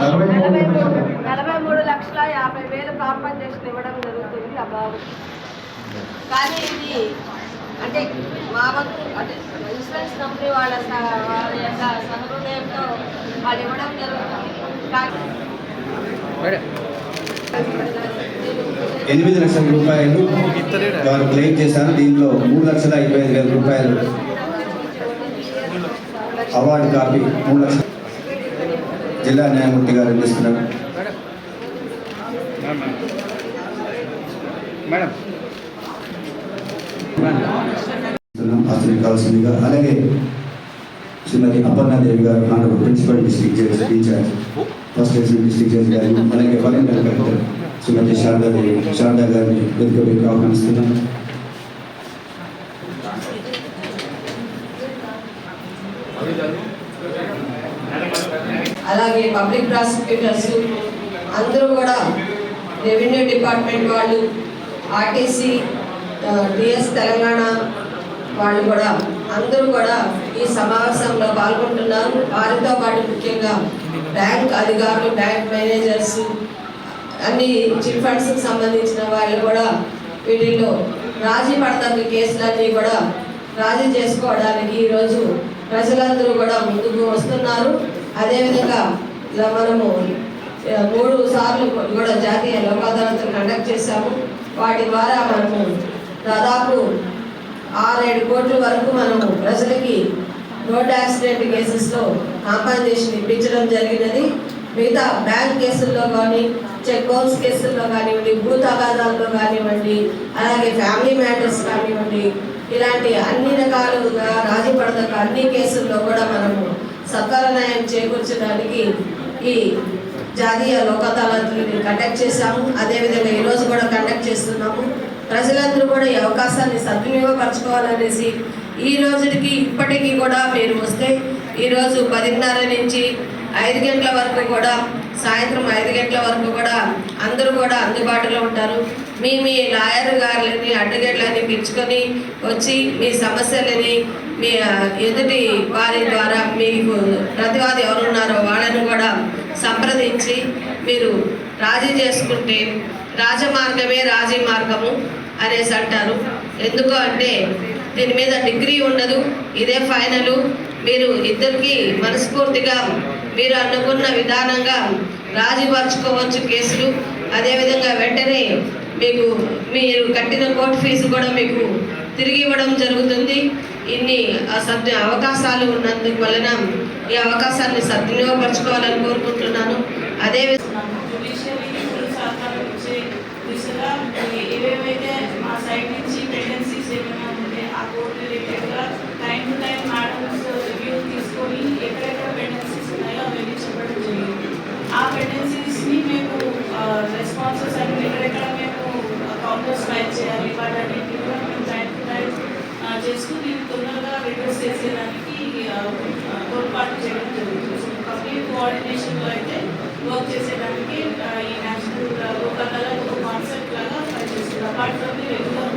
నలభై మూడు నలభై మూడు లక్షల. యాభై వేలు కాంపన్సేషన్ ఇవ్వడం జరుగుతుంది ఆ బాబు కానీ ఇది అంటే మా వంతు అంటే ఇన్సూరెన్స్ కంపెనీ వాళ్ళ వాళ్ళ యొక్క సహృదయంతో వాళ్ళు ఇవ్వడం జరుగుతుంది కానీ ఎనిమిది లక్షల రూపాయలు వారు క్లెయిమ్ చేశారు దీంట్లో మూడు లక్షల ఇరవై ఐదు వేల రూపాయలు అవార్డు కాపీ మూడు లక్షలు జిల్లా న్యాయమూర్తి గారు అందిస్తున్నారు అతనికి కావాల్సిందిగా. అలాగే శ్రీమతి అపర్ణాదేవి గారు honourable principal district judge incharge first SM district judge గారు అలాగే వరంగల్ కలెక్టర్ శ్రీమతి శారదాదేవి శారదా గారిని వైపు ఆహ్వానిస్తున్నాం. అలాగే పబ్లిక్ ప్రాసిక్యూటర్స్ అందరూ కూడా రెవెన్యూ డిపార్ట్మెంట్ వాళ్ళు ఆర్టీసీ డిఎస్ తెలంగాణ వాళ్ళు కూడా అందరూ కూడా ఈ సమావేశంలో పాల్గొంటున్నారు. వారితో పాటు ముఖ్యంగా బ్యాంక్ అధికారులు బ్యాంక్ మేనేజర్స్ అన్ని చిట్ ఫండ్స్కి సంబంధించిన వాళ్ళు కూడా వీటిల్లో రాజీ పడతాకి కేసులన్నీ కూడా రాజీ చేసుకోవడానికి ఈరోజు ప్రజలందరూ కూడా ముందుకు వస్తున్నారు. అదేవిధంగా ఇలా మనము మూడు సార్లు కూడా జాతీయ లోకాదాలతో కండక్ట్ చేశాము. వాటి ద్వారా మనము దాదాపు ఆరేడు కోట్ల వరకు మనము ప్రజలకి రోడ్ యాక్సిడెంట్ కేసెస్లో కాంపన్సేషన్ ఇప్పించడం జరిగినది. మిగతా బ్యాంక్ కేసుల్లో కానీ చెక్ బౌన్స్ కేసుల్లో కానివ్వండి భూ తగాదాల్లో కానివ్వండి అలాగే ఫ్యామిలీ మ్యాటర్స్ కానివ్వండి ఇలాంటి అన్ని రకాలుగా రాజీ పడదక అన్ని కేసుల్లో కూడా మనము సత్వర న్యాయం చేకూర్చడానికి ఈ జాతీయ లోక్ అదాలత్ని కండక్ట్ చేశాము. అదేవిధంగా ఈరోజు కూడా కండక్ట్ చేస్తున్నాము. ప్రజలందరూ కూడా ఈ అవకాశాన్ని సద్వినియోగపరచుకోవాలనేసి ఈ రోజుకి ఇప్పటికీ కూడా మీరు వస్తే ఈరోజు పదిన్నర నుంచి ఐదు గంటల వరకు కూడా సాయంత్రం ఐదు గంటల వరకు కూడా అందరూ కూడా అందుబాటులో ఉంటారు. మీ మీ లాయర్ గారులని అడ్వకేట్లని పిలుచుకొని వచ్చి మీ సమస్యలని మీ ఎదుటి వారి ద్వారా మీకు ప్రతివాది ఎవరున్నారో వాళ్ళని కూడా సంప్రదించి మీరు రాజీ చేసుకుంటే రాజమార్గమే రాజీ మార్గము అనేసి అంటారు. ఎందుకు అంటే దీని మీద డిగ్రీ ఉండదు ఇదే ఫైనలు. మీరు ఇద్దరికి మనస్ఫూర్తిగా మీరు అనుకున్న విధానంగా రాజీపరచుకోవచ్చు కేసులు. అదేవిధంగా వెంటనే మీకు మీరు కట్టిన కోర్టు ఫీజు కూడా మీకు తిరిగి ఇవ్వడం జరుగుతుంది. ఇన్ని సద్ అవకాశాలు ఉన్నందుకు వలన ఈ అవకాశాన్ని సద్వినియోగపరచుకోవాలని కోరుకుంటున్నాను. అదేవిధంగా చేసేదానికి పొరపాటు తోడ్పాటు చేయడం జరుగుతుంది. కంప్లీట్ కోఆర్డినేషన్లో అయితే వర్క్ చేసేదానికి ఈ నేషనల్ లోకల్ ఒక కాన్సెప్ట్ లాగా పనిచేస్తుంది. Apart from the regular